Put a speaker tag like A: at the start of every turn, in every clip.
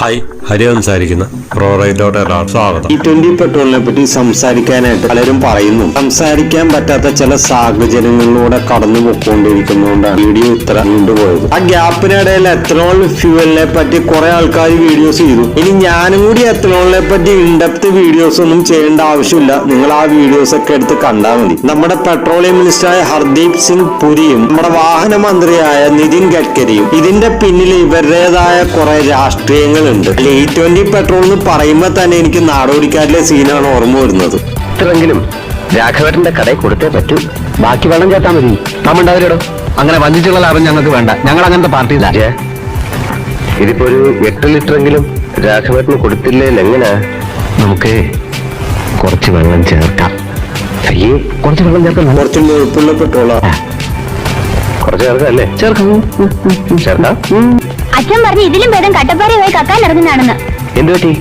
A: hi Hari സംസാരിക്കുന്ന. Pro സ്വാഗതം.
B: ഈ ട്വന്റി പെട്രോളിനെ പറ്റി സംസാരിക്കാനായിട്ട് പലരും പറയുന്നു. സംസാരിക്കാൻ പറ്റാത്ത ചില സാഹചര്യങ്ങളിലൂടെ കടന്നു പോയിക്കൊണ്ടിരിക്കുന്നതുകൊണ്ടാണ് വീഡിയോ ഇത്ര കൊണ്ടുപോയത് ആ ഗ്യാപ്പിനിടയിൽ എത്തനോൾ ഫ്യൂവലിനെ പറ്റി കുറെ ആൾക്കാർ വീഡിയോസ് ചെയ്തു. ഇനി ഞാനും കൂടി എത്തനോളിനെ പറ്റി ഇൻഡെപ്ത് വീഡിയോസ് ഒന്നും ചെയ്യേണ്ട ആവശ്യമില്ല. നിങ്ങൾ ആ വീഡിയോസ് ഒക്കെ എടുത്ത് കണ്ടാൽ മതി. നമ്മുടെ പെട്രോളിയം മിനിസ്റ്ററായ ഹർദീപ് സിംഗ് പുരിയും നമ്മുടെ വാഹന മന്ത്രിയായ നിതിൻ ഗഡ്കരിയും ഇതിന്റെ പിന്നിൽ ഇവരുടേതായ കുറെ രാഷ്ട്രീയങ്ങളുണ്ട് ഇ ട്വന്റി പെട്രോൾ എന്ന് പറയുമ്പോൾ തന്നെ എനിക്ക് നാടോടിക്കാരിലെ സീനാണ് ഓർമ്മ വരുന്നത്.
C: ഇത്രയെങ്കിലും രാഘവേട്ടന്റെ കടയിൽ കൊടുത്തേ പറ്റൂ. ബാക്കി വെള്ളം കേട്ടാ മതി. നമ്മണ്ടാവില്ലടോ അങ്ങനെ വഞ്ചിച്ചുള്ള ലാഭം ഞങ്ങൾക്ക് വേണ്ട. ഞങ്ങൾ അങ്ങനത്തെ പാർട്ടി പാർട്ടിയില്ല ഇതിപ്പോ ഒരു എട്ട് ലിറ്ററെങ്കിലും രാഘവേട്ടന് കൊടുത്തില്ലേ എങ്ങനെ? നമുക്ക് കുറച്ച് വെള്ളം ചേർക്കാം. അയ്യേ കുറച്ച് വെള്ളം ചേർക്കാം
B: കുറച്ച് മുഴുപ്പുള്ള പെട്രോളാണ്
C: കുറച്ച് ചേർക്കാം അല്ലേ? ചേർക്കാം. ചേർക്കാം.
D: അച്ഛൻ പറഞ്ഞു ഇതിലും ഭേദം പോയി കക്കാൻ ഇറങ്ങുന്നതാണെന്ന്
C: എന്ത് പറ്റി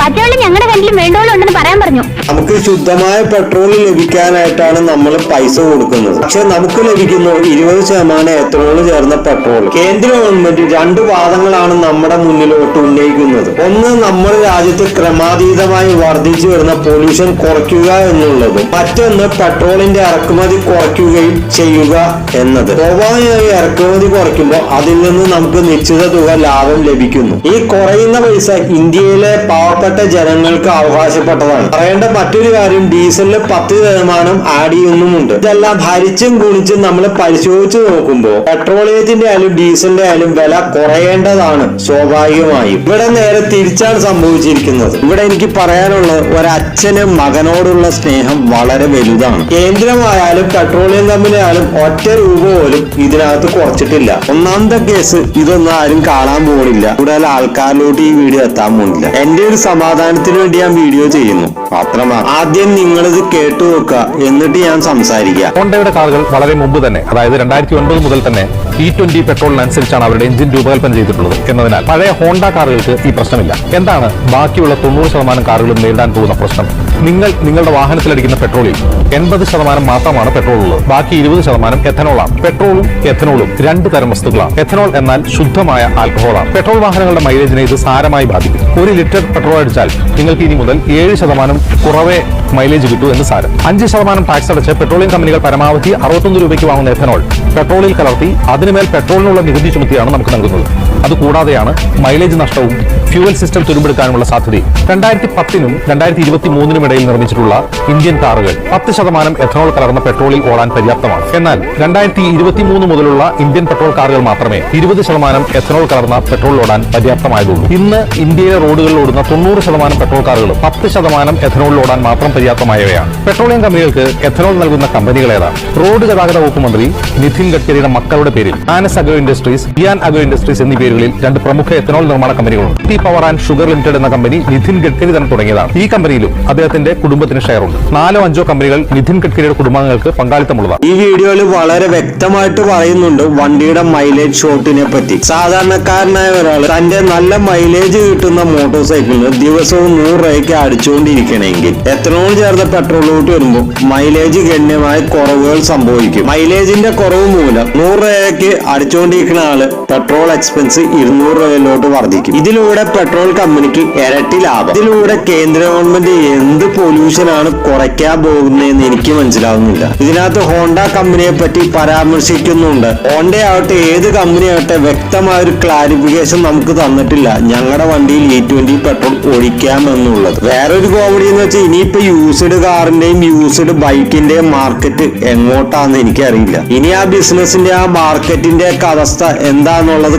D: പച്ചവെള്ളം ഞങ്ങളുടെ കയ്യിലും വേണ്ടോളം ഉണ്ടെന്ന് പറയാൻ പറഞ്ഞു.
B: നമുക്ക് ശുദ്ധമായ പെട്രോൾ ലഭിക്കാനായിട്ടാണ് നമ്മൾ പൈസ കൊടുക്കുന്നത്. പക്ഷെ നമുക്ക് ലഭിക്കുന്ന ഇരുപത് ശതമാനം എത്തനോൾ ചേർന്ന പെട്രോൾ കേന്ദ്ര ഗവൺമെന്റ് രണ്ട് വാദങ്ങളാണ് നമ്മുടെ മുന്നിലോട്ട് ഉന്നയിക്കുന്നത്. ഒന്ന് നമ്മുടെ രാജ്യത്ത് ക്രമാതീതമായി വർദ്ധിച്ചു വരുന്ന പൊല്യൂഷൻ കുറയ്ക്കുക എന്നുള്ളത്. മറ്റൊന്ന് പെട്രോളിന്റെ ഇറക്കുമതി കുറയ്ക്കുകയും ചെയ്യുക എന്നത്. സ്വാഭാവികമായി ഇറക്കുമതി കുറയ്ക്കുമ്പോൾ അതിൽ നിന്ന് നമുക്ക് നിശ്ചിത തുക ലാഭം ലഭിക്കുന്നു. ഈ കുറയുന്ന പൈസ ഇന്ത്യയിലെ പാവപ്പെട്ട ജനങ്ങൾക്ക് അവകാശപ്പെട്ടതാണ്. പറയേണ്ട മറ്റൊരു കാര്യം ഡീസലിന് പത്ത് ശതമാനം ആഡ് ചെയ്യുന്നുമുണ്ട്. ഇതെല്ലാം ഹരിച്ചും ഗുണിച്ചും നമ്മൾ പരിശോധിച്ച് നോക്കുമ്പോൾ പെട്രോളിയത്തിന്റെ ആയാലും ഡീസലിന്റെ ആയാലും വില കുറയേണ്ടതാണ് സ്വാഭാവികമായും. ഇവിടെ നേരെ തിരിച്ചാണ് സംഭവിച്ചിരിക്കുന്നത്. ഇവിടെ എനിക്ക് പറയാനുള്ള ഒരച്ഛന് മകനോടുള്ള സ്നേഹം വളരെ വലുതാണ്. കേന്ദ്രമായാലും പെട്രോളിയം തമ്മിലായാലും ഒറ്റ രൂപ പോലും ഇതിനകത്ത് കുറച്ചിട്ടില്ല. ഒന്നാമത്തെ കേസ് ഇതൊന്നും ആരും കാണാൻ പോണില്ല. കൂടുതൽ ആൾക്കാരിലോട്ട് ഈ വീഡിയോ എത്താൻ പോണില്ല. എന്റെ ഒരു സമാധാനത്തിന് വേണ്ടി ഞാൻ വീഡിയോ ചെയ്യുന്നു. മാത്രമാണ്. ആദ്യം നിങ്ങളിത് കേട്ടു നോക്കുക എന്നിട്ട് ഞാൻ സംസാരിക്കാം
E: ഹോണ്ടയുടെ കാറുകൾ വളരെ മുമ്പ് തന്നെ അതായത് രണ്ടായിരത്തി ഒൻപത് മുതൽ തന്നെ ഇ ട്വന്റി പെട്രോളിനനുസരിച്ചാണ് അവരുടെ എഞ്ചിൻ രൂപകൽപ്പന ചെയ്തിട്ടുള്ളത്. എന്നതിനാൽ പഴയ ഹോണ്ട കാറുകൾക്ക് ഈ പ്രശ്നമില്ല. എന്താണ് ബാക്കിയുള്ള തൊണ്ണൂറ് ശതമാനം കാറുകളും നേരിടാൻ പോകുന്ന പ്രശ്നം? നിങ്ങൾ നിങ്ങളുടെ വാഹനത്തിലടിക്കുന്ന പെട്രോളിൽ എൺപത് ശതമാനം മാത്രമാണ് പെട്രോൾ ഉള്ളത്. ബാക്കി ഇരുപത് ശതമാനം എഥനോളാണ്. പെട്രോളും എഥനോളും രണ്ട് തരം വസ്തുക്കളാണ്. എഥനോൾ എന്നാൽ ശുദ്ധമായ ആൽക്കഹോളാണ്. പെട്രോൾ വാഹനങ്ങളുടെ മൈലേജിനെ ഇത് സാരമായി ബാധിക്കും. ഒരു ലിറ്റർ പെട്രോൾ അടിച്ചാൽ നിങ്ങൾക്ക് ഇനി മുതൽ ഏഴ് ശതമാനം കുറവേ മൈലേജ് കിട്ടൂ എന്ന് സാരം. അഞ്ച് ശതമാനം ടാക്സ് അടച്ച് പെട്രോളിയം കമ്പനികൾ പരമാവധി അറുപത്തൊന്ന് രൂപയ്ക്ക് വാങ്ങുന്ന എഥനോൾ പെട്രോളിൽ കലർത്തി അതിനുമേൽ പെട്രോളിനുള്ള നികുതി ചുമത്തിയാണ് നമുക്ക് നൽകുന്നത്. അതുകൂടാതെയാണ് മൈലേജ് നഷ്ടവും ഫ്യൂവൽ സിസ്റ്റം തുരുമ്പെടുക്കാനുമുള്ള സാധ്യതയും. രണ്ടായിരത്തി പത്തിനും രണ്ടായിരത്തി ഇരുപത്തി മൂന്നിനും ഇടയിൽ നിർമ്മിച്ചിട്ടുള്ള ഇന്ത്യൻ കാറുകൾ പത്ത് ശതമാനം എഥനോൾ കലർന്ന പെട്രോളിൽ ഓടാൻ പര്യാപ്തമാണ്. എന്നാൽ രണ്ടായിരത്തി ഇരുപത്തി മൂന്ന് മുതലുള്ള ഇന്ത്യൻ പെട്രോൾ കാറുകൾ മാത്രമേ ഇരുപത് ശതമാനം എഥനോൾ കലർന്ന പെട്രോൾ ഓടാൻ പര്യാപ്തമായതുള്ളൂ. ഇന്ന് ഇന്ത്യയിലെ റോഡുകളിൽ ഓടുന്ന തൊണ്ണൂറ് ശതമാനം പെട്രോൾ കാറുകളും പത്ത് ശതമാനം എഥനോളിൽ ഓടാൻ മാത്രം പര്യാപ്തമായവയാണ്. പെട്രോളിയം കമ്പനികൾക്ക് എഥനോൾ നൽകുന്ന കമ്പനികൾ ഏതാണ്? റോഡ് ഗതാഗത വകുപ്പ് മന്ത്രി നിതിൻ ഗഡ്കരിയുടെ മക്കളുടെ പേരിൽ ആനസ് അഗോ ഇൻഡസ്ട്രീസ് ഇയാൻ അഗോ ഇൻഡസ്ട്രീസ് എന്നീ പേരുകളിൽ രണ്ട് പ്രമുഖ എത്തനോൾ നിർമ്മാണ കമ്പനികളുണ്ട്. T power and sugar limited എന്ന കമ്പനി നിതിൻ ഗഡ്കരി തന്നെ തുടങ്ങിയതാണ്. ഈ കമ്പനിയിലും അദ്ദേഹത്തിന്റെ കുടുംബത്തിന് ഷെയറുണ്ട്. നാലോ അഞ്ചോ കമ്പനികൾ നിതിൻ ഗഡ്കരിയുടെ കുടുംബാംഗങ്ങൾക്ക് പങ്കാളിത്തമുള്ളതാണ്.
B: ഈ വീഡിയോയിൽ വളരെ വ്യക്തമായിട്ട് പറയുന്നുണ്ട് വണ്ടിയുടെ മൈലേജ് ഷോട്ടിനെ പറ്റി. സാധാരണക്കാരനായ ഒരാൾ തന്റെ നല്ല മൈലേജ് കിട്ടുന്ന മോട്ടോർ സൈക്കിളിന് ദിവസവും നൂറ് രൂപയ്ക്ക് അടിച്ചുകൊണ്ടിരിക്കണമെങ്കിൽ എത്തനോൾ ചേർന്ന പെട്രോൾ ഊട്ടി വരുമ്പോൾ മൈലേജ് ഗണ്യമായ കുറവുകൾ സംഭവിക്കും. മൈലേജിന്റെ കുറവ് മൂലം നൂറ് രൂപയ്ക്ക് അടിച്ചുകൊണ്ടിരിക്കുന്ന ആൾ പെട്രോൾ എക്സ്പെൻസ് ഇരുന്നൂറ് രൂപയിലോട്ട് വർദ്ധിക്കും. ഇതിലൂടെ പെട്രോൾ കമ്പനിക്ക് ഇരട്ടി ലാഭം. ഇതിലൂടെ കേന്ദ്ര ഗവൺമെന്റ് എന്ത് പൊല്യൂഷൻ ആണ് കുറയ്ക്കാൻ പോകുന്നതെന്ന് എനിക്ക് മനസ്സിലാവുന്നില്ല. ഇതിനകത്ത് ഹോണ്ട കമ്പനിയെ പറ്റി പരാമർശിക്കുന്നുണ്ട്. ഹോണ്ട ആവട്ടെ ഏത് കമ്പനി ആവട്ടെ വ്യക്തമായ ഒരു ക്ലാരിഫിക്കേഷൻ നമുക്ക് തന്നിട്ടില്ല. ഞങ്ങളുടെ വണ്ടിയിൽ ഇ ട്വന്റി പെട്രോൾ ഒഴിക്കാം എന്നുള്ളത് വേറൊരു കോമഡി എന്ന് വെച്ചാൽ ഇനിയിപ്പോ യൂസ്ഡ് കാറിന്റെയും യൂസ്ഡ് ബൈക്കിന്റെയും മാർക്കറ്റ് എങ്ങോട്ടാന്ന് എനിക്കറിയില്ല. ഇനി ആ ബിസിനസിന്റെ ആ മാർക്കറ്റിന്റെ അവസ്ഥ എന്താന്നുള്ളത്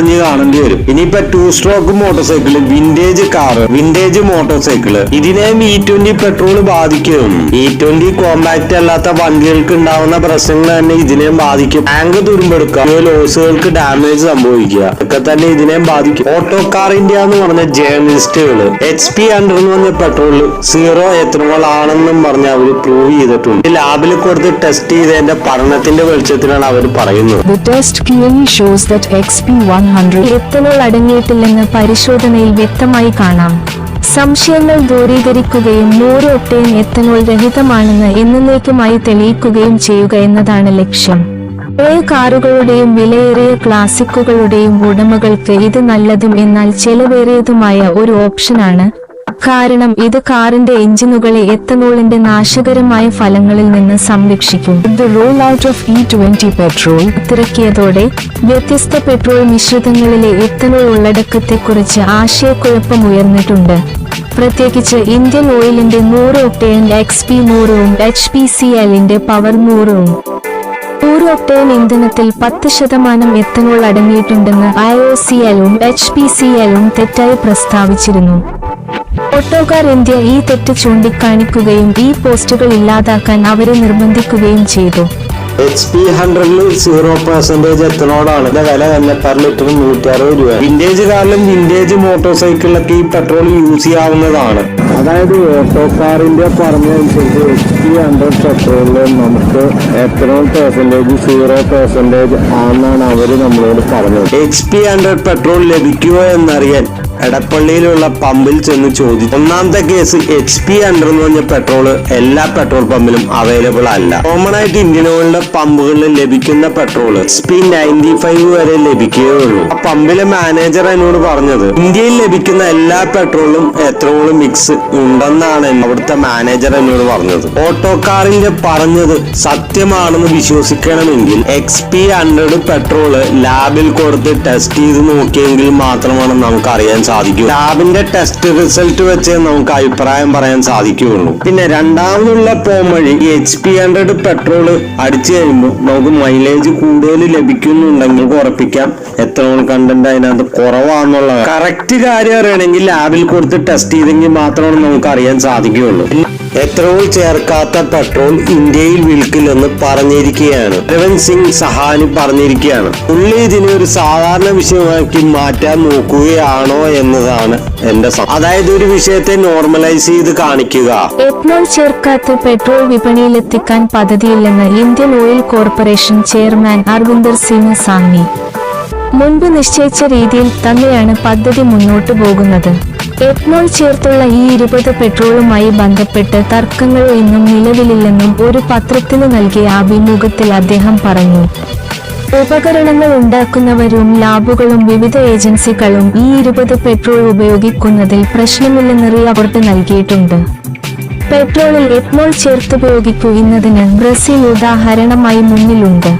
B: കണ്ടറിഞ്ഞ് കാണേണ്ടി വരും. ഇനിയിപ്പോ two stroke motorcycle vintage car vintage motorcycle ഇതിനെയും ഇ ട്വന്റി പെട്രോൾ ബാധിക്കും. ഇ ട്വന്റി കോമ്പാക്ട് അല്ലാത്ത വണ്ടികൾക്ക് ഉണ്ടാവുന്ന പ്രശ്നങ്ങൾ തന്നെ ഇതിനെയും ബാധിക്കും. ടാങ്ക് തുരുമ്പെടുക്കുക ലോസുകൾക്ക് ഡാമേജ് സംഭവിക്കുക. ഒക്കെ തന്നെ ഇതിനെയും ബാധിക്കും. ഓട്ടോ കാർ ഇന്ത്യ എന്ന് പറഞ്ഞ ജേർണലിസ്റ്റുകൾ എച്ച് പി ഹൺഡ്രഡ് എന്ന് പറഞ്ഞ പെട്രോൾ സീറോ എത്രമോൾ ആണെന്നും പറഞ്ഞ് അവർ പ്രൂവ് ചെയ്തിട്ടുണ്ട്. ലാബിൽ കൊടുത്ത് ടെസ്റ്റ് ചെയ്തതിന്റെ പഠനത്തിന്റെ വെളിച്ചത്തിലാണ് അവർ പറയുന്നത്.
F: The test clearly shows that XP100 hundred ethanol അടങ്ങിയിട്ടില്ലെന്ന് പരിശോധനയിൽ വ്യക്തമായി കാണാം. സംശയങ്ങൾ ദൂരീകരിക്കുകയും നൂറ് ഒട്ടേയും എത്തനോൾ രഹിതമാണെന്ന് എന്നേക്കുമായി തെളിയിക്കുകയും ചെയ്യുക എന്നതാണ് ലക്ഷ്യം. പഴയ കാറുകളുടെയും വിലയേറിയ ക്ലാസിക്കുകളുടെയും ഉടമകൾക്ക് ഇത് നല്ലതും എന്നാൽ ചെലവേറിയതുമായ ഒരു ഓപ്ഷനാണ് കാരണം ഇത് കാറിന്റെ എഞ്ചിനുകളെ എത്തനോളിന്റെ നാശകരമായ ഫലങ്ങളിൽ നിന്ന് സംരക്ഷിക്കും. The roll out of E twenty petrol തിരക്കിയതോടെ വ്യത്യസ്ത പെട്രോൾ മിശ്രിതങ്ങളിലെ എത്തനോൾ ഉള്ളടക്കത്തെക്കുറിച്ച് ആശയക്കുഴപ്പം ഉയർന്നിട്ടുണ്ട് പ്രത്യേകിച്ച് ഇന്ത്യൻ ഓയിലിന്റെ നൂറ് ഒക്ടേൻ എക്സ് പി നൂറും എച്ച് പി സി എല്ലിന്റെ പവർ നൂറും. നൂറ് ഒക്ടേൻ ഇന്ധനത്തിൽ പത്ത് ശതമാനം എത്തനോൾ അടങ്ങിയിട്ടുണ്ടെന്ന് ഐ ഒ സി എല്ലും എച്ച് പി സി എല്ലും തെറ്റായി പ്രസ്താവിച്ചിരുന്നു. ഓട്ടോകാർ ഇന്ത്യ ഈ തെറ്റ് ചൂണ്ടിക്കാണിക്കുകയും ഈ പോസ്റ്റുകൾ ഇല്ലാതാക്കാൻ അവരെ നിർബന്ധിക്കുകയും ചെയ്തു.
B: എച്ച് പി ഹൺഡ്രഡിൽ സീറോ പെർസെന്റേജ് എത്തനോടാണ് വില തന്നെ പെർ ലിറ്റർ നൂറ്റി അറുപത് രൂപ. വിന്റേജ് കാറിലും വിന്റേജ് മോട്ടോർ സൈക്കിളിലൊക്കെ ഈ പെട്രോൾ യൂസ് ചെയ്യാവുന്നതാണ്. അതായത് ഓട്ടോ കാറിന്റെ പറഞ്ഞതനുസരിച്ച് എച്ച് പി ഹൺഡ്രഡ് പെട്രോളിൽ നമുക്ക് എത്തനോൾ പെർസെന്റേജ് സീറോ പെർസെന്റേജ് ആണെന്നാണ് അവർ നമ്മളോട് പറഞ്ഞത്. എച്ച് പി ഹൺഡ്രഡ് പെട്രോൾ ലഭിക്കുമോ എന്നറിയാൻ എടപ്പള്ളിയിലുള്ള പമ്പിൽ ചെന്ന് ചോദിച്ചു. ഒന്നാമത്തെ കേസ് എച്ച് പി ഹൺഡ്രഡ് എന്ന് പറഞ്ഞ പെട്രോൾ എല്ലാ പെട്രോൾ പമ്പിലും അവൈലബിൾ അല്ല. കോമൺ ആയിട്ട് ഇന്ത്യൻ ഓയിലിന്റെ പമ്പുകളിൽ ലഭിക്കുന്ന petrol H P ninety five വരെ ലഭിക്കുകയുള്ളൂ. ആ പമ്പിലെ മാനേജർ എന്നോട് പറഞ്ഞത് ഇന്ത്യയിൽ ലഭിക്കുന്ന എല്ലാ പെട്രോളും എത്രയോളം മിക്സ് ഉണ്ടെന്നാണ് അവിടുത്തെ മാനേജർ എന്നോട് പറഞ്ഞത്. ഓട്ടോ കാറിന്റെ പറഞ്ഞത് സത്യമാണെന്ന് വിശ്വസിക്കണമെങ്കിൽ എക്സ് പി ഹൺഡ്രഡ് പെട്രോൾ ലാബിൽ കൊടുത്ത് ടെസ്റ്റ് ചെയ്ത് നോക്കിയെങ്കിൽ മാത്രമാണ് നമുക്ക് അറിയാൻ സാധിക്കൂ. ലാബിന്റെ ടെസ്റ്റ് റിസൾട്ട് വെച്ച് നമുക്ക് അഭിപ്രായം പറയാൻ സാധിക്കുകയുള്ളൂ. പിന്നെ രണ്ടാമതുള്ള പോംവഴി എച്ച് പി ഹൺഡ്രഡ് പെട്രോൾ അടിച്ചു കഴിയുമ്പോൾ നമുക്ക് മൈലേജ് കൂടുതൽ ലഭിക്കുന്നുണ്ടെങ്കിൽ ഉറപ്പിക്കാം. എത്രയോളം കണ്ടന്റ് അതിനകത്ത് കുറവാന്നുള്ള കറക്റ്റ് കാര്യം അറിയണമെങ്കിൽ ലാബിൽ കൊടുത്ത് ടെസ്റ്റ് ചെയ്തെങ്കിൽ മാത്രമാണ് നമുക്ക് അറിയാൻ സാധിക്കുകയുള്ളൂ. എത്രോൾ ചേർക്കാത്ത പെട്രോൾ ഇന്ത്യയിൽ വിൽക്കില്ലെന്ന് പറഞ്ഞിരിക്കുകയാണ്. രവൻ സിംഗ് സഹാനി പറഞ്ഞിരിക്കുകയാണ്. പുള്ളി ഇതിനെ ഒരു സാധാരണ വിഷയമാക്കി മാറ്റാൻ നോക്കുകയാണോ എന്നതാണ് എന്റെ അതായത് ഒരു വിഷയത്തെ നോർമലൈസ് ചെയ്ത് കാണിക്കുക.
F: എത്നോൾ ചേർക്കാത്ത പെട്രോൾ വിപണിയിലെത്തിക്കാൻ പദ്ധതിയില്ലെന്ന് Indian Oil Corporation chairman Arvinder Singh Sahni മുൻപ് നിശ്ചയിച്ച രീതിയിൽ തന്നെയാണ് പദ്ധതി മുന്നോട്ടു പോകുന്നത്. എത്നോൾ ചേർത്തുള്ള ഈ ഇരുപത് പെട്രോളുമായി ബന്ധപ്പെട്ട് തർക്കങ്ങൾ ഇന്നും നിലവിലില്ലെന്നും ഒരു പത്രത്തിന് നൽകിയ അഭിമുഖത്തിൽ അദ്ദേഹം പറഞ്ഞു. ഉപകരണങ്ങൾ ഉണ്ടാക്കുന്നവരും ലാബുകളും വിവിധ ഏജൻസികളും ഈ ഇരുപത് പെട്രോൾ ഉപയോഗിക്കുന്നതിൽ പ്രശ്നമില്ലെന്ന് റിപ്പോർട്ട് നൽകിയിട്ടുണ്ട്. പെട്രോളിൽ എത്നോൾ ചേർത്തുപയോഗിക്കുന്നതിന് ബ്രസീൽ ഉദാഹരണമായി മുന്നിലുണ്ട്.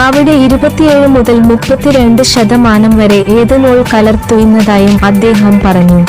F: അവിടെ ഇരുപത്തിയേഴ് മുതൽ മുപ്പത്തിരണ്ട് ശതമാനം വരെ ഏതനോൾ കലർത്തുന്നതായും അദ്ദേഹം പറഞ്ഞു.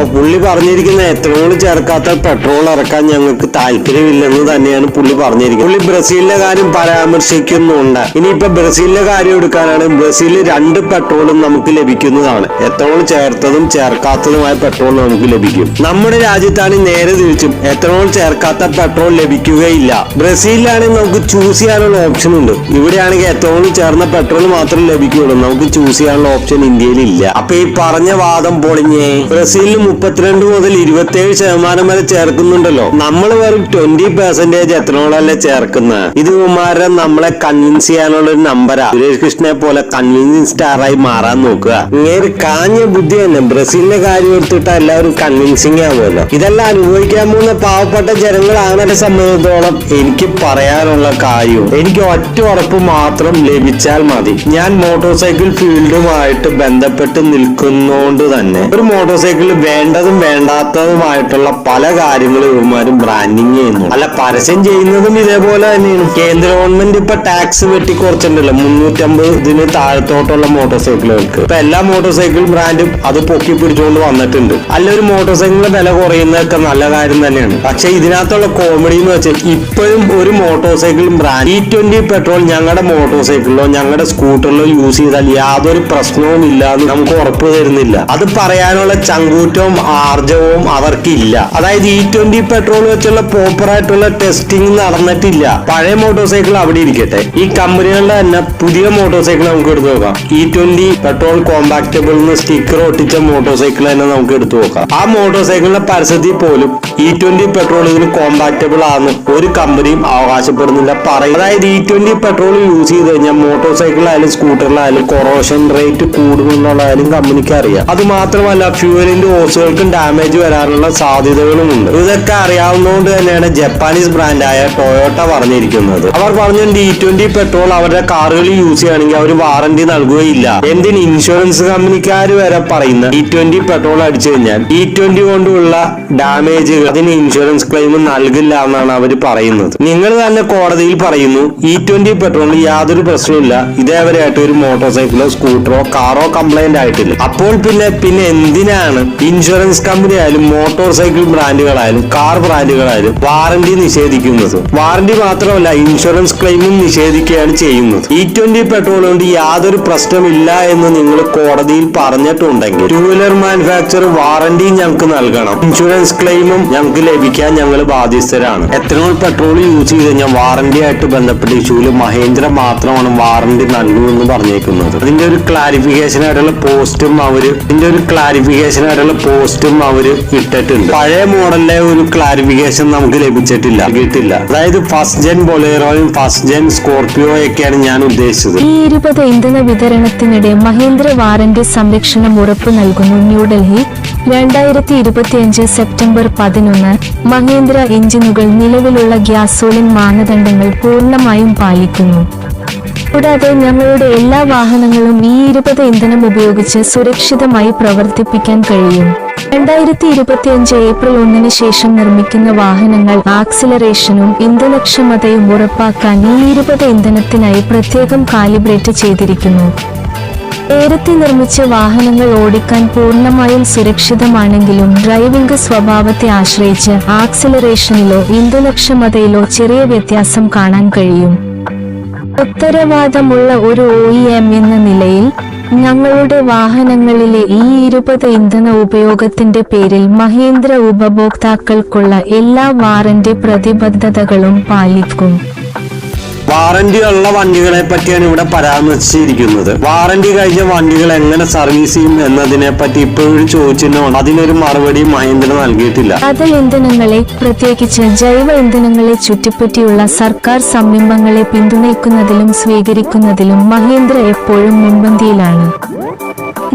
B: അപ്പൊ പുള്ളി പറഞ്ഞിരിക്കുന്ന എത്തനോൾ ചേർക്കാത്ത പെട്രോൾ ഇറക്കാൻ ഞങ്ങൾക്ക് താല്പര്യമില്ലെന്ന് തന്നെയാണ് പുള്ളി പറഞ്ഞിരിക്കുന്നത്. പുള്ളി ബ്രസീലിന്റെ കാര്യം പരാമർശിക്കുന്നുണ്ട്. ഇനിയിപ്പോ ബ്രസീലിന്റെ കാര്യം എടുക്കാനാണ് ബ്രസീലിൽ രണ്ട് പെട്രോളും നമുക്ക് ലഭിക്കുന്നതാണ്. എത്തനോൾ ചേർത്തതും ചേർക്കാത്തതുമായ പെട്രോൾ നമുക്ക് ലഭിക്കും. നമ്മുടെ രാജ്യത്താണ് നേരെ തിരിച്ചും എത്തനോൾ ചേർക്കാത്ത പെട്രോൾ ലഭിക്കുകയില്ല. ബ്രസീലിലാണെങ്കിൽ നമുക്ക് ചൂസ് ചെയ്യാനുള്ള ഓപ്ഷൻ ഉണ്ട്. ഇവിടെയാണെങ്കിൽ എത്തനോൾ ചേർന്ന പെട്രോൾ മാത്രം ലഭിക്കുകയുള്ളൂ. നമുക്ക് ചൂസ് ചെയ്യാനുള്ള ഓപ്ഷൻ ഇന്ത്യയിൽ ഇല്ല അപ്പൊ ഈ പറഞ്ഞ വാദം പൊളിഞ്ഞേ ബ്രസീലിൽ മുപ്പത്തിരണ്ട് മുതൽ ഇരുപത്തിയേഴ് ശതമാനം വരെ ചേർക്കുന്നുണ്ടല്ലോ. നമ്മൾ വെറും ട്വന്റി പെർസെന്റേജ് എത്രയോളല്ലേ ചേർക്കുന്നത് ഇത് കുമാരൻ നമ്മളെ കൺവിൻസ് ചെയ്യാനുള്ള ഒരു നമ്പരാ. സുരേഷ് കൃഷ്ണനെ പോലെ കൺവിൻസിങ് സ്റ്റാറായി മാറാൻ നോക്കുക. ഇങ്ങനെ കാഞ്ഞ ബുദ്ധി തന്നെ ബ്രസീലിന്റെ കാര്യം എടുത്തിട്ട് എല്ലാവരും കൺവിൻസിങ് ആവുമല്ലോ ഇതെല്ലാം അനുഭവിക്കാൻ പോകുന്ന പാവപ്പെട്ട ജനങ്ങളാണ് എന്നെ സംബന്ധിച്ചിടത്തോളം എനിക്ക് പറയാനുള്ള കാര്യവും എനിക്ക് ഒറ്റ ഉറപ്പ് മാത്രം ലഭിച്ചാൽ മതി. ഞാൻ മോട്ടോർ സൈക്കിൾ ഫീൽഡുമായിട്ട് ബന്ധപ്പെട്ട് നിൽക്കുന്നോണ്ട് തന്നെ. ഒരു മോട്ടോർ സൈക്കിൾ വേണ്ടതും വേണ്ടാത്തതുമായിട്ടുള്ള പല കാര്യങ്ങളും ഇവന്മാരും ബ്രാൻഡിങ് ചെയ്യുന്നു. അല്ല പരസ്യം ചെയ്യുന്നതും ഇതേപോലെ തന്നെയാണ്. കേന്ദ്ര ഗവൺമെന്റ് ഇപ്പൊ ടാക്സ് വെട്ടി കുറച്ചിട്ടുണ്ടല്ലോ. മുന്നൂറ്റമ്പത് ഇതിന് താഴത്തോട്ടുള്ള മോട്ടോർ സൈക്കിളുകൾക്ക് ഇപ്പൊ എല്ലാ മോട്ടോർ സൈക്കിൾ ബ്രാൻഡും അത് പൊക്കി പിടിച്ചുകൊണ്ട് വന്നിട്ടുണ്ട്. അല്ല ഒരു മോട്ടോർ സൈക്കിളിന്റെ വില കുറയുന്നതൊക്കെ നല്ല കാര്യം തന്നെയാണ്. പക്ഷെ ഇതിനകത്തുള്ള കോമഡി എന്ന് വെച്ചാൽ ഇപ്പോഴും ഒരു motorcycle brand E twenty petrol ഞങ്ങളുടെ മോട്ടോർ സൈക്കിളിലോ ഞങ്ങളുടെ സ്കൂട്ടറിലോ യൂസ് ചെയ്താൽ യാതൊരു പ്രശ്നവും ഇല്ല എന്ന് നമുക്ക് ഉറപ്പ് തരുന്നില്ല. അത് പറയാനുള്ള ചങ്കൂറ്റം കരുത്തും ആർജവും അവർക്കില്ല. അതായത് ഇ ട്വന്റി പെട്രോൾ വെച്ചുള്ള പ്രോപ്പർ ആയിട്ടുള്ള ടെസ്റ്റിംഗ് നടന്നിട്ടില്ല. പഴയ മോട്ടോർ സൈക്കിൾ അവിടെ ഇരിക്കട്ടെ. ഈ കമ്പനികളുടെ തന്നെ പുതിയ മോട്ടോർ സൈക്കിൾ നമുക്ക് എടുത്തു നോക്കാം. ഇ ട്വന്റി പെട്രോൾ കോമ്പാക്റ്റബിൾ എന്ന് സ്റ്റിക്കർ ഒട്ടിച്ച മോട്ടോർ സൈക്കിൾ തന്നെ നമുക്ക് എടുത്തു നോക്കാം. ആ മോട്ടോർ സൈക്കിളിന്റെ പരസ്യത്തിൽ പോലും ഇ ട്വന്റി പെട്രോൾ ഇതിന് കോമ്പാക്റ്റബിൾ ആണെന്ന് ഒരു കമ്പനിയും അവകാശപ്പെടുന്നില്ല പറയും അതായത് ഇ ട്വന്റി പെട്രോൾ യൂസ് ചെയ്ത് കഴിഞ്ഞാൽ മോട്ടോർ സൈക്കിളായാലും സ്കൂട്ടറിലായാലും കൊറോഷൻ റേറ്റ് കൂടുമെന്നുള്ളതായാലും കമ്പനിക്ക് അറിയാം. അത് മാത്രമല്ല ഫ്യൂവലിന്റെ ഓസുകൾക്കും ഡാമേജ് വരാനുള്ള സാധ്യതകളും ഉണ്ട് ഇതൊക്കെ അറിയാവുന്നതുകൊണ്ട് തന്നെയാണ് ജപ്പാനീസ് ബ്രാൻഡായ ടൊയോട്ട പറഞ്ഞിരിക്കുന്നത്. അവർ പറഞ്ഞു ഡി ട്വന്റി പെട്രോൾ അവരുടെ കാറുകളിൽ യൂസ് ചെയ്യുകയാണെങ്കിൽ അവർ വാറന്റി നൽകുകയില്ല. എന്തിന് ഇൻഷുറൻസ് കമ്പനിക്കാർ വരെ പറയുന്ന ഡി ട്വന്റി പെട്രോൾ അടിച്ചു കഴിഞ്ഞാൽ ഡി ട്വന്റി കൊണ്ടുള്ള ഡാമേജ് അതിന് ഇൻഷുറൻസ് ക്ലെയിം നൽകില്ല എന്നാണ് അവർ പറയുന്നത്. നിങ്ങൾ തന്നെ കോടതിയിൽ പറയുന്നു ഇ ട്വന്റി പെട്രോളിന് യാതൊരു പ്രശ്നമില്ല ഇതേവരെയായിട്ട് ഒരു മോട്ടോർ സൈക്കിളോ സ്കൂട്ടറോ കാറോ കംപ്ലൈന്റ് ആയിട്ടില്ല. അപ്പോൾ പിന്നെ പിന്നെ എന്തിനാണ് ഇൻഷുറൻസ് കമ്പനി ആയാലും മോട്ടോർ സൈക്കിൾ ബ്രാൻഡുകളായാലും കാർ ബ്രാൻഡുകളായാലും വാറന്റി നിഷേധിക്കുന്നത്. വാറന്റി മാത്രമല്ല ഇൻഷുറൻസ് ക്ലെയിമും നിഷേധിക്കുകയാണ് ചെയ്യുന്നത്. ഇ ട്വന്റി പെട്രോൾ കൊണ്ട് യാതൊരു പ്രശ്നമില്ല എന്ന് നിങ്ങൾ കോടതിയിൽ പറഞ്ഞിട്ടുണ്ടെങ്കിൽ ടൂ വീലർ മാനുഫാക്ചർ വാറന്റി ഞങ്ങൾക്ക് നൽകണം. ഇൻഷുറൻസ് ക്ലെയിമും ഞങ്ങൾക്ക് ലഭിക്കാൻ ഞങ്ങൾ ബാധ്യസ്ഥരാണ്. എത്തനോൾ പെട്രോൾ യൂസ് ചെയ്ത് കഴിഞ്ഞാൽ വാറന്റി ആയിട്ട് ബന്ധപ്പെട്ട ഇഷ്യൂവിൽ മഹേന്ദ്ര മാത്രമാണ് വാറന്റി നൽകുമെന്ന് പറഞ്ഞേക്കുന്നത്. അതിന്റെ ഒരു ക്ലാരിഫിക്കേഷൻ ആയിട്ടുള്ള പോസ്റ്റും അവർ ഇതിന്റെ ഒരു ക്ലാരിഫിക്കേഷൻ ആയിട്ടുള്ള പോസ്റ്റും അവർ ഇട്ടിട്ടുണ്ട്. പഴയ മോഡലിലെ ഒരു ക്ലാരിഫിക്കേഷൻ നമുക്ക് ലഭിച്ചിട്ടില്ല. കിട്ടില്ല അതായത് ഫസ്റ്റ് ജെൻ ബൊലേറോയും ഫസ്റ്റ് ജെൻ സ്കോർപിയോ ഒക്കെയാണ് ഞാൻ ഉദ്ദേശിച്ചത്.
F: ഈ ഇരുപത് ഇന്ധന വിതരണത്തിനിടെ മഹേന്ദ്ര വാറന്റി സംരക്ഷണം ഉറപ്പ് നൽകുന്നു ന്യൂഡൽഹി രണ്ടായിരത്തി ഇരുപത്തിയഞ്ച് സെപ്റ്റംബർ പതിനൊന്ന് മഹേന്ദ്ര എഞ്ചിനുകൾ നിലവിലുള്ള ഗ്യാസോലിൻ മാനദണ്ഡങ്ങൾ പൂർണമായും പാലിക്കുന്നു. കൂടാതെ ഞങ്ങളുടെ എല്ലാ വാഹനങ്ങളും ഈ ഇരുപത് ഇന്ധനം ഉപയോഗിച്ച് സുരക്ഷിതമായി പ്രവർത്തിപ്പിക്കാൻ കഴിയും. രണ്ടായിരത്തി ഇരുപത്തിയഞ്ച് ഏപ്രിൽ ഒന്നിന് ശേഷം നിർമ്മിക്കുന്ന വാഹനങ്ങൾ ആക്സിലറേഷനും ഇന്ധനക്ഷമതയും ഉറപ്പാക്കാൻ ഈ ഇരുപത് ഇന്ധനത്തിനായി പ്രത്യേകം കാലിബ്രേറ്റ് ചെയ്തിരിക്കുന്നു. നേരത്തെ നിർമ്മിച്ച വാഹനങ്ങൾ ഓടിക്കാൻ പൂർണമായും സുരക്ഷിതമാണെങ്കിലും ഡ്രൈവിംഗ് സ്വഭാവത്തെ ആശ്രയിച്ച് ആക്സിലറേഷനിലോ ഇന്ധനക്ഷമതയിലോ ചെറിയ വ്യത്യാസം കാണാൻ കഴിയും. ഉത്തരവാദമുള്ള ഒരു ഒ എന്ന നിലയിൽ ഞങ്ങളുടെ വാഹനങ്ങളിലെ ഈ ഇരുപത് ഇന്ധന ഉപയോഗത്തിന്റെ പേരിൽ മഹേന്ദ്ര ഉപഭോക്താക്കൾക്കുള്ള എല്ലാ വാറന്റ് പ്രതിബദ്ധതകളും പാലിക്കും.
B: വാറന്റി ഉള്ള വണ്ടികളെ പറ്റിയാണ് ഇവിടെ പരാമർശിച്ചിരിക്കുന്നത്. വാറന്റി കഴിഞ്ഞ വണ്ടികൾ എങ്ങനെ സർവീസ് ചെയ്യും എന്നതിനെ പറ്റി ഇപ്പോഴും ചോദിച്ചിട്ടുണ്ട് അതിനൊരു മറുപടി മഹേന്ദ്ര നൽകിയിട്ടില്ല.
F: അത് ഇന്ധനങ്ങളെ പ്രത്യേകിച്ച് ജൈവ ഇന്ധനങ്ങളെ ചുറ്റിപ്പറ്റിയുള്ള സർക്കാർ സംരംഭങ്ങളെ പിന്തുണയ്ക്കുന്നതിലും സ്വീകരിക്കുന്നതിലും മഹേന്ദ്ര എപ്പോഴും മുൻപന്തിയിലാണ്.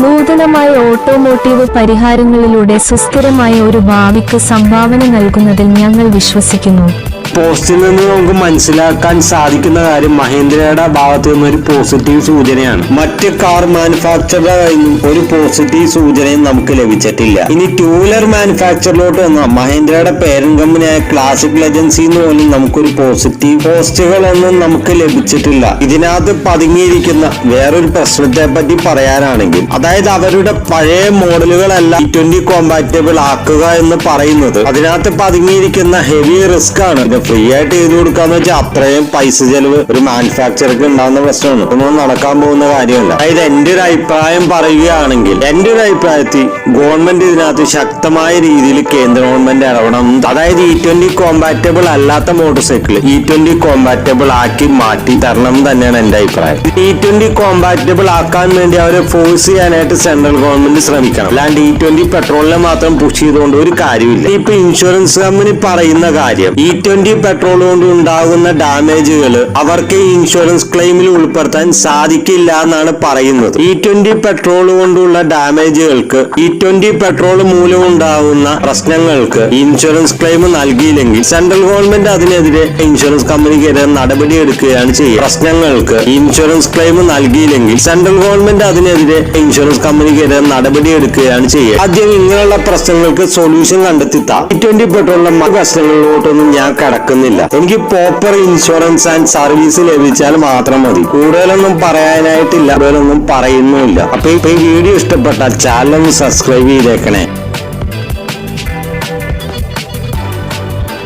F: നൂതനമായ ഓട്ടോമോട്ടീവ് പരിഹാരങ്ങളിലൂടെ സുസ്ഥിരമായ ഒരു ഭാവിക്ക് സംഭാവന നൽകുന്നതിൽ ഞങ്ങൾ വിശ്വസിക്കുന്നു.
B: പോസ്റ്റിൽ നിന്ന് നമുക്ക് മനസ്സിലാക്കാൻ സാധിക്കുന്ന കാര്യം മഹേന്ദ്രയുടെ ഭാഗത്തു നിന്ന് ഒരു പോസിറ്റീവ് സൂചനയാണ്. മറ്റ് കാർ മാനുഫാക്ചറുടെ നിന്നും ഒരു പോസിറ്റീവ് സൂചനയും നമുക്ക് ലഭിച്ചിട്ടില്ല. ഇനി ടൂ വീലർ മാനുഫാക്ചറിലോട്ട് വന്നാൽ മഹേന്ദ്രയുടെ പേരന്റ് കമ്പനിയായ ക്ലാസിക് ലെജൻസി എന്ന് പോലും നമുക്കൊരു പോസിറ്റീവ് പോസ്റ്റുകളൊന്നും നമുക്ക് ലഭിച്ചിട്ടില്ല. ഇതിനകത്ത് പതുങ്ങിയിരിക്കുന്ന വേറൊരു പ്രശ്നത്തെ പറ്റി പറയാനാണെങ്കിൽ അതായത് അവരുടെ പഴയ മോഡലുകളല്ല ട്വന്റി കോമ്പാറ്റബിൾ ആക്കുക എന്ന് പറയുന്നത്. അതിനകത്ത് പതുങ്ങിയിരിക്കുന്ന ഹെവി റിസ്ക് ആണ്. ഫ്രീ ആയിട്ട് ചെയ്ത് കൊടുക്കാന്ന് വെച്ചാൽ അത്രയും പൈസ ചെലവ് ഒരു മാനുഫാക്ചർക്ക് ഉണ്ടാകുന്ന പ്രശ്നമാണ്. ഒന്നും നടക്കാൻ പോകുന്ന കാര്യമല്ല. അതായത് എന്റെ ഒരു അഭിപ്രായം പറയുകയാണെങ്കിൽ എന്റെ ഒരു അഭിപ്രായത്തിൽ ഗവൺമെന്റ് ഇതിനകത്ത് ശക്തമായ രീതിയിൽ കേന്ദ്ര ഗവൺമെന്റ് ഇടപെടണം അതായത് ഇ ട്വന്റി കോമ്പാറ്റബിൾ അല്ലാത്ത motorcycle E twenty compatible ആക്കി മാറ്റി തരണം തന്നെയാണ് എന്റെ അഭിപ്രായം. ഇ ട്വന്റി കോമ്പാറ്റബിൾ ആക്കാൻ വേണ്ടി അവരെ ഫോഴ്സ് ചെയ്യാനായിട്ട് സെൻട്രൽ ഗവൺമെന്റ് ശ്രമിക്കണം. അല്ലാണ്ട് ഇ ട്വന്റി പെട്രോളിനെ മാത്രം പുഷ് ചെയ്തുകൊണ്ട് ഒരു കാര്യമില്ല. ഇപ്പൊ ഇൻഷുറൻസ് കമ്പനി പറയുന്ന കാര്യം ഇ ട്വന്റി പെട്രോൾ കൊണ്ട് ഉണ്ടാകുന്ന ഡാമേജുകൾ അവർക്ക് ഇൻഷുറൻസ് ക്ലെയിമിൽ ഉൾപ്പെടുത്താൻ സാധിക്കില്ല എന്നാണ് പറയുന്നത്. ഇ ട്വന്റി പെട്രോൾ കൊണ്ടുള്ള ഡാമേജുകൾക്ക് ഇ ട്വന്റി പെട്രോൾ മൂലം ഉണ്ടാകുന്ന പ്രശ്നങ്ങൾക്ക് ഇൻഷുറൻസ് ക്ലെയിം നൽകിയില്ലെങ്കിൽ സെൻട്രൽ ഗവൺമെന്റ് അതിനെതിരെ ഇൻഷുറൻസ് കമ്പനിക്കെതിരെ നടപടി എടുക്കുകയാണ് ചെയ്യുക. പ്രശ്നങ്ങൾക്ക് ഇൻഷുറൻസ് ക്ലെയിം നൽകിയില്ലെങ്കിൽ സെൻട്രൽ ഗവൺമെന്റ് അതിനെതിരെ ഇൻഷുറൻസ് കമ്പനിക്കെതിരെ നടപടി എടുക്കുകയാണ് ചെയ്യുക. ആദ്യം ഇങ്ങനെയുള്ള പ്രശ്നങ്ങൾക്ക് സൊല്യൂഷൻ കണ്ടെത്തി ഇ ട്വന്റി പെട്രോളിന്റെ പ്രശ്നങ്ങളിലോട്ടൊന്നും ഞാൻ കടക്കുന്നില്ല എനിക്ക് പ്രോപ്പർ ഇൻഷുറൻസ് ആൻഡ് സർവീസ് ലഭിച്ചാൽ മാത്രം മതി. കൂടുതലൊന്നും പറയാനായിട്ടില്ല കൂടുതലൊന്നും പറയുന്നുമില്ല. അപ്പൊ ഈ വീഡിയോ ഇഷ്ടപ്പെട്ടാൽ ചാനൽ ഒന്ന് സബ്സ്ക്രൈബ് ചെയ്തേക്കണേ.